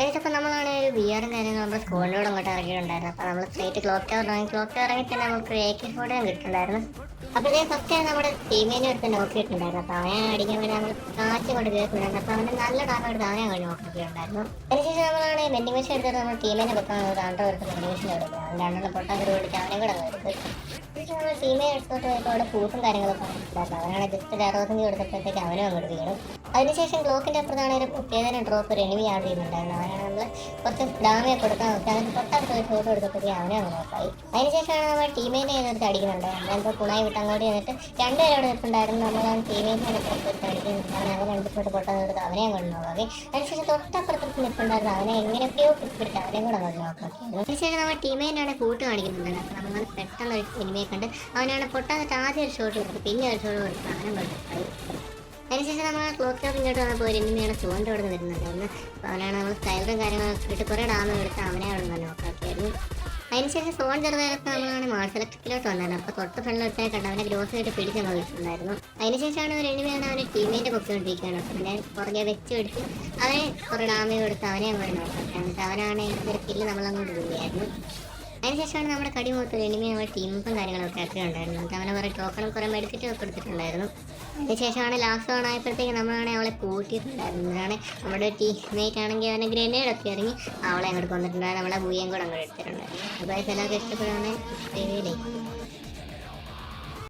അപ്പോൾ നമ്മളാണ് ഒരു ബിയറും കാര്യങ്ങളും നമ്മുടെ സ്കൂളിലൂടെ അങ്ങോട്ട് ഇറങ്ങിയിട്ടുണ്ടായിരുന്നു. അപ്പോൾ നമ്മൾ സ്ട്രേറ്റ് ക്ലോക്ക് ടവർ ഇറങ്ങി ക്ലോക്ക് ടവർ ഇറങ്ങി തന്നെ നമുക്ക് എ കെ ഫോർട്ടിയും കിട്ടുന്നുണ്ടായിരുന്നു. അപ്പോൾ ഇതേ ഫസ്റ്റ് നമ്മുടെ ടീമിനെ എടുത്ത് നോക്കിയിട്ടുണ്ടായിരുന്നു അപ്പോൾ അവനെ അടിക്കാൻ വേണ്ടി നമ്മൾ കാറ്റ് കൊണ്ട് കേൾക്കുന്നുണ്ട് അപ്പോൾ അവന്റെ നല്ല ഡാമ എടുത്ത് അവനെ കൊണ്ട് നോക്കിയിട്ടുണ്ടായിരുന്നു അതിനുശേഷം നമ്മളാണ് വെൻഡിങ് മെഷീൻ എടുത്തിട്ട് നമ്മൾ ടീമിനെ പൊക്കാൻ രണ്ടോ എടുത്ത് വെൻഡിങ് മെഷീൻ എടുക്കുക അവൻ രണ്ടെണ്ണം പൊട്ടാൻ ഒരു വിളിച്ച് അവനെ കൂടെ എടുത്ത് അതിനുശേഷം നമ്മൾ ടീമിനെ എടുത്തോട്ട് പോയപ്പോൾ അവിടെ പൂട്ടും കാര്യങ്ങളൊക്കെ അവനാണ് ജസ്റ്റ് ഒരു അറുപത്തഞ്ച് കൊടുത്തപ്പോഴത്തേക്ക് അവനും അങ്ങോട്ട് വീണു. അതിനുശേഷം അപ്പുറത്താണ് ഒരു പ്രത്യേകതരം ഡ്രോപ്പ് ഒരു എനിമി ആഡ് ചെയ്യുന്നുണ്ടായിരുന്നു അവനാണ് നമ്മൾ കുറച്ച് ഡാമേജ് കൊടുക്കാൻ നോക്കി അതിന് തൊട്ടടുത്ത് ഒരു ഫോട്ടോ എടുത്തപ്പോഴത്തേക്ക് അവനെ അങ്ങ് നോക്കായി അതിനുശേഷമാണ് നമ്മൾ ടീമേറ്റ് എടുത്ത് അടിക്കുന്നുണ്ട് നമ്മളെന്തോ കുണായി വിട്ട് അങ്ങോട്ട് ചെന്നിട്ട് രണ്ടുപേരോട് നിൽപ്പുണ്ടായിരുന്നു. ആ ടീമേറ്റിനെ എടുത്ത് അടിക്കുന്നുണ്ട് അവൻ രണ്ട് ഫോട്ടോ പൊട്ടാൻ എടുത്ത് അവനെ അങ്ങോട്ട് നോക്കി അതിനുശേഷം തൊട്ടപ്പുറത്ത് നിൽപ്പുണ്ടായിരുന്നു അവനെ എങ്ങനെയൊക്കെയോ പിടിച്ചിട്ട് അവനെ കൂടെ അങ്ങോട്ട് നോക്കി അതിനുശേഷം നമ്മൾ ടീമേറ്റിനാണ് കൂട്ട് കാണിക്കുന്നുണ്ട്. അപ്പോൾ നമ്മൾ പെട്ടെന്ന് ഒരു സിനിമയെ കണ്ട് അവനാണ് പൊട്ടാന്നിട്ട് ആദ്യം ഒരു ഷോട്ട് കൊടുത്തു. പിന്നെ ഒരു ഷോട്ട് കൊടുത്തു. അവനെ കൊടുത്തു അതിനുശേഷം നമ്മൾ ക്ലോക്ക് ടോപ്പ് ഇങ്ങോട്ട് വന്നപ്പോൾ ഒരു ചൂണ്ട അവിടെ നിന്ന് ഒന്ന് അപ്പോൾ അവനാണ് നമ്മൾ സ്റ്റൈലും കാര്യങ്ങളൊക്കെ ഇട്ട് കുറേ ഡാമും എടുത്ത് അവനെ അവിടെ നിന്ന് നോക്കാക്കിയായിരുന്നു അതിനുശേഷം സോൺ ചെറുതായിട്ട് നമ്മളാണ് മാർസ് ഇലക്ട്രിക്കിലോട്ട് വന്നത്. അപ്പോൾ തൊട്ട് ഫ്രണ്ടിൽ കണ്ട് അവനെ ഗ്രോസ് ആയിട്ട് പിടിച്ച് നോക്കിയിട്ടുണ്ടായിരുന്നു അതിനുശേഷമാണ് ഒരു എനിമിയാണ് അവനെ ടീമിന്റെ പൊക്കിക്കൊണ്ടിരിക്കുകയാണ്. അപ്പം പിന്നെ പുറകെ വെച്ച് പിടിച്ച് അവനെ കുറേ ഡാമേ കൊടുത്ത് അവനെ അങ്ങോട്ട് നോക്കാം എന്നിട്ട് അവനാണ് ഒരു കില്ല് നമ്മളങ്ങോട്ട് പോവുകയായിരുന്നു അതിനുശേഷമാണ് നമ്മുടെ കടി മൊത്തം എനിമി നമ്മുടെ ടീമും കാര്യങ്ങളൊക്കെ ഒക്കെ ഉണ്ടായിരുന്നു അവനെ കുറേ ടോക്കണും കുറേ മെഡിക്കറ്റും കൊടുത്തിട്ടുണ്ടായിരുന്നു അതിനുശേഷമാണ് ലാസ്റ്റ് ഓൺ ആയപ്പോഴത്തേക്ക് നമ്മളാണ് അവളെ കൂട്ടിയിട്ടുണ്ടായിരുന്നു അതാണ് നമ്മുടെ ടീംമേറ്റ് ആണെങ്കിൽ അവനെ ഗ്രനേഡ് ഒക്കെ ഇറങ്ങി അവളെ അങ്ങോട്ട് കൊന്നിട്ടുണ്ടായിരുന്നു. നമ്മളെ ഭൂയം കൂടെ അങ്ങോട്ട് എടുത്തിട്ടുണ്ടായിരുന്നു. അപ്പോൾ എല്ലാവർക്കും ഇഷ്ടപ്പെടുകയാണെങ്കിൽ